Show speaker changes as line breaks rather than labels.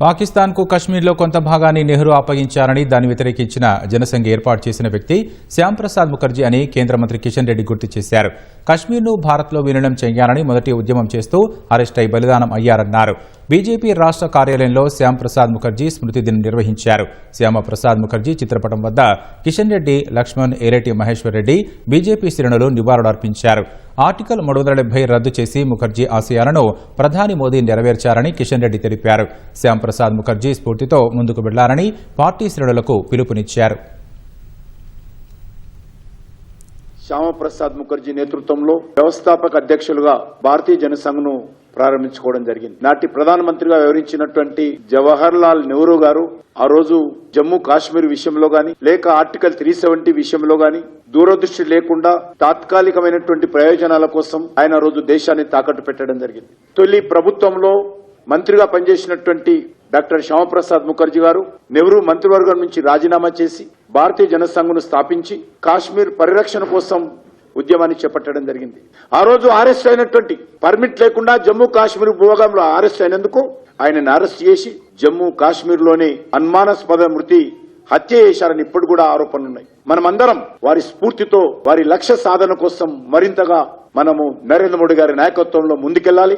పాకిస్తాన్కు కశ్మీర్లో కొంత భాగాన్ని నెహ్రూ అప్పగించారని దాన్ని వ్యతిరేకించిన జనసంఘ్ ఏర్పాటు చేసిన వ్యక్తి శ్యాంప్రసాద్ ముఖర్జీ అని కేంద్ర మంత్రి కిషన్ రెడ్డి గుర్తు చేశారు. కశ్మీర్ను భారత్లో విలీనం చేయాలని మొదటి ఉద్యమం చేస్తూ అరెస్ట్ అయి బలిదానం అయ్యారన్నారు. బీజేపీ రాష్ట్ర కార్యాలయంలో శ్యాంప్రసాద్ ముఖర్జీ స్మృతి దినం నిర్వహించారు. శ్యామప్రసాద్ ముఖర్జీ చిత్రపటం వద్ద కిషన్ రెడ్డి లక్ష్మణ్ ఏరెడ్డి మహేశ్వర్ రెడ్డి బీజేపీ శ్రేణులు నివాళులర్పించారు. ఆర్టికల్ మూడు వందల డెబ్బై రద్దు చేసి ముఖర్జీ ఆశయాలను ప్రధాని మోదీ నెరవేర్చారని కిషన్ రెడ్డి తెలిపారు. శ్యాంప్రసాద్ ముఖర్జీ స్ఫూర్తితో ముందుకు వెళ్ళారని పార్టీ శ్రేణులకు పిలుపునిచ్చారు.
శ్యామప్రసాద్ ముఖర్జీ నేతృత్వంలో వ్యవస్థాపక అధ్యక్షులుగా భారతీయ జనసంఘ్ను ప్రారంభించుకోవడం జరిగింది. నాటి ప్రధానమంత్రిగా వివరించినటువంటి జవహర్ లాల్ నెహ్రూ గారు ఆ రోజు జమ్మూ కాశ్మీర్ విషయంలో గాని లేక ఆర్టికల్ త్రీ సెవెంటీ విషయంలో గాని దూరదృష్టి లేకుండా తాత్కాలికమైనటువంటి ప్రయోజనాల కోసం ఆయన రోజు దేశాన్ని తాకట్టు పెట్టడం జరిగింది. తొలి ప్రభుత్వంలో మంత్రిగా పనిచేసినటువంటి డాక్టర్ శ్యామప్రసాద్ ముఖర్జీ గారు నెహ్రూ మంత్రివర్గం నుంచి రాజీనామా చేసి భారతీయ జనసంఘ్ను స్థాపించి కాశ్మీర్ పరిరక్షణ కోసం ఉద్యమాన్ని చేపట్టడం జరిగింది. ఆ రోజు అరెస్ట్ అయినటువంటి పర్మిట్ లేకుండా జమ్మూ కాశ్మీర్ భూభాగంలో అరెస్ట్ అయినందుకు ఆయనను అరెస్ట్ చేసి జమ్మూ కాశ్మీర్లోనే అనుమానాస్పద మృతి హత్య చేశారని ఇప్పుడు కూడా ఆరోపణలు ఉన్నాయి. మనమందరం వారి స్ఫూర్తితో వారి లక్ష్య సాధన కోసం మరింతగా మనము నరేంద్ర మోడీ గారి నాయకత్వంలో ముందుకెళ్ళాలి